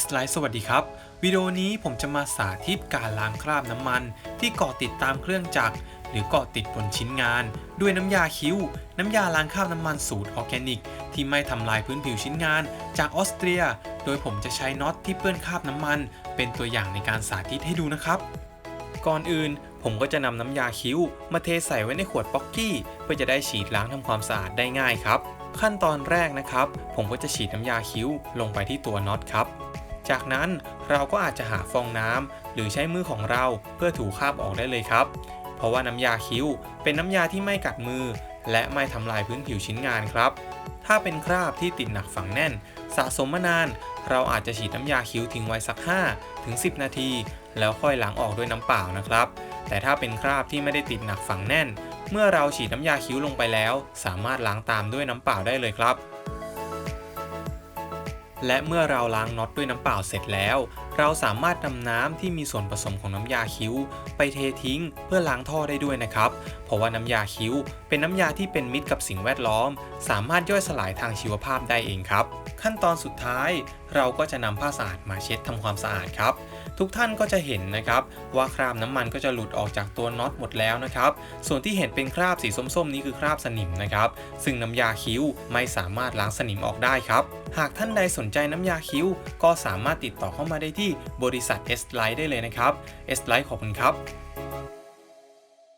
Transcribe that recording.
S l i สวัสดีครับ วิดีโอนี้ผมจะมาสาธิตการล้างคราบน้ำมัน ที่เกาะติดตามเครื่องจักรหรือเกาะติดบนชิ้นงาน ด้วยน้ำยาคิ้ว น้ำยาล้างคราบน้ำมันสูตรออร์แกนิก ที่ไม่ทำลายพื้นผิวชิ้นงาน จากออสเตรีย โดยผมจะใช้น็อตที่เปื้อนคราบน้ำมัน เป็นตัวอย่างในการสาธิตให้ดูนะครับ ก่อนอื่นผมก็จะนำน้ำยาคิ้ว มาเทใส่ไว้ในขวดป๊อกกี้ เพื่อจะได้ฉีดล้างทำความสะอาดได้ง่ายครับ ขั้นตอนแรกนะครับ ผมก็จะฉีดน้ำยาคิ้วลงไปที่ตัวน็อตครับ จากนั้นเราก็อาจจะหาฟองน้ำหรือใช้มือของเราเพื่อถูคราบออกได้เลยครับ เพราะว่าน้ำยาคิ้ว เป็นน้ำยาที่ไม่กัดมือ และไม่ทำลายพื้นผิวชิ้นงานครับ ถ้าเป็นคราบที่ติดหนักฝังแน่น สะสมมานาน เราอาจจะฉีดน้ำยาคิ้วทิ้งไว้สัก 5 ถึง 10 นาที แล้วค่อยล้างออกด้วยน้ำเปล่านะครับ แต่ถ้าเป็นคราบที่ไม่ได้ติดหนักฝังแน่น เมื่อเราฉีดน้ำยาคิ้วลงไปแล้ว สามารถล้างตามด้วยน้ำเปล่าได้เลยครับ และเมื่อเราล้างน็อตด้วยน้ำเปล่าเสร็จแล้ว เราสามารถนำน้ำที่มีส่วนผสมของน้ำยาคิ้ว ไปเททิ้งเพื่อล้างท่อได้ด้วยนะครับ เพราะว่าน้ำยาคิ้ว เป็นน้ำยาที่เป็นมิตรกับสิ่งแวดล้อม สามารถย่อยสลายทางชีวภาพได้เองครับ ขั้นตอนสุดท้าย เราก็จะนำผ้าสะอาดมาเช็ดทำความสะอาดครับ ทุกท่านก็จะเห็นนะครับว่าคราบน้ำมันก็จะหลุดออกจากตัวน็อตหมดแล้วนะครับ ส่วนที่เห็นเป็นคราบสีส้มๆนี้คือคราบสนิมนะครับ ซึ่งน้ำยาคิ้วไม่สามารถล้างสนิมออกได้ครับ หากท่านใดสนใจน้ำยาคิ้ว ก็สามารถติดต่อเข้ามาได้ที่บริษัท S Light ได้เลยนะครับ S Light ขอบคุณครับ